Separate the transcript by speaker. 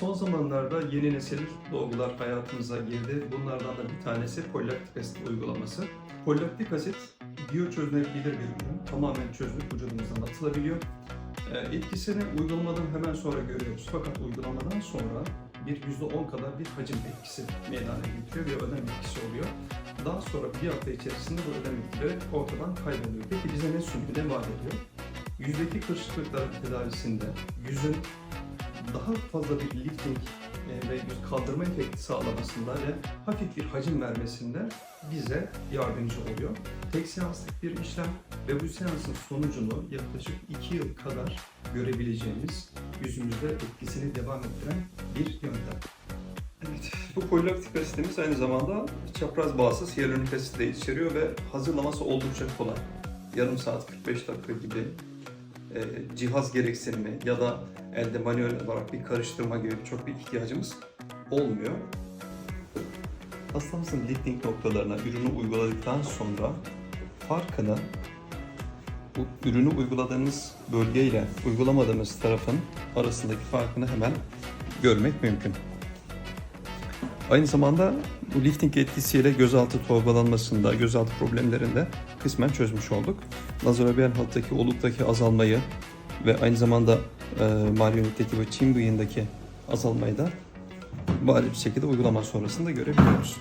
Speaker 1: Son zamanlarda yeni nesil dolgular hayatımıza girdi. Bunlardan da bir tanesi polilaktik asit uygulaması. Polilaktik asit biyoçözünebilir bir ürün. Tamamen çözülüp vücudumuzdan atılabiliyor. Ee, Etkisini uygulamadan hemen sonra görüyoruz. Fakat uygulamadan sonra bir %10 kadar bir hacim etkisi meydana getiriyor ve ödem etkisi oluyor. Daha sonra bir hafta içerisinde bu ödem etkileri ortadan kayboluyor. Peki bize ne sunuyor, ne vaat ediyor? Yüzdeki kırışıklıklar tedavisinde yüzün daha fazla bir lifting e, ve yüz kaldırma efekti sağlamasında ve hafif bir hacim vermesinde bize yardımcı oluyor. Tek seanslık bir işlem ve bu seansın sonucunu yaklaşık 2 yıl kadar görebileceğimiz yüzümüzde etkisini devam ettiren bir yöntem. Evet, bu polilaktik asitimiz aynı zamanda çapraz bağsız hyaluronik asit de içeriyor ve hazırlaması oldukça kolay. Yarım saat 45 dakika gibi e, cihaz gereksinimi ya da elde manuel olarak bir karıştırma gibi çok bir ihtiyacımız olmuyor. Hastamızın lifting noktalarına ürünü uyguladıktan sonra farkını bu ürünü uyguladığınız bölge ile uygulamadığımız tarafın arasındaki farkını hemen görmek mümkün. Aynı zamanda bu lifting etkisiyle gözaltı torbalanmasında, gözaltı problemlerinde kısmen çözmüş olduk. Nazolabial hattaki oluktaki azalmayı ve aynı zamanda e, marionetteki ve çim bıyığındaki azalmayı da bariz bir şekilde uygulama sonrasında görebiliyoruz.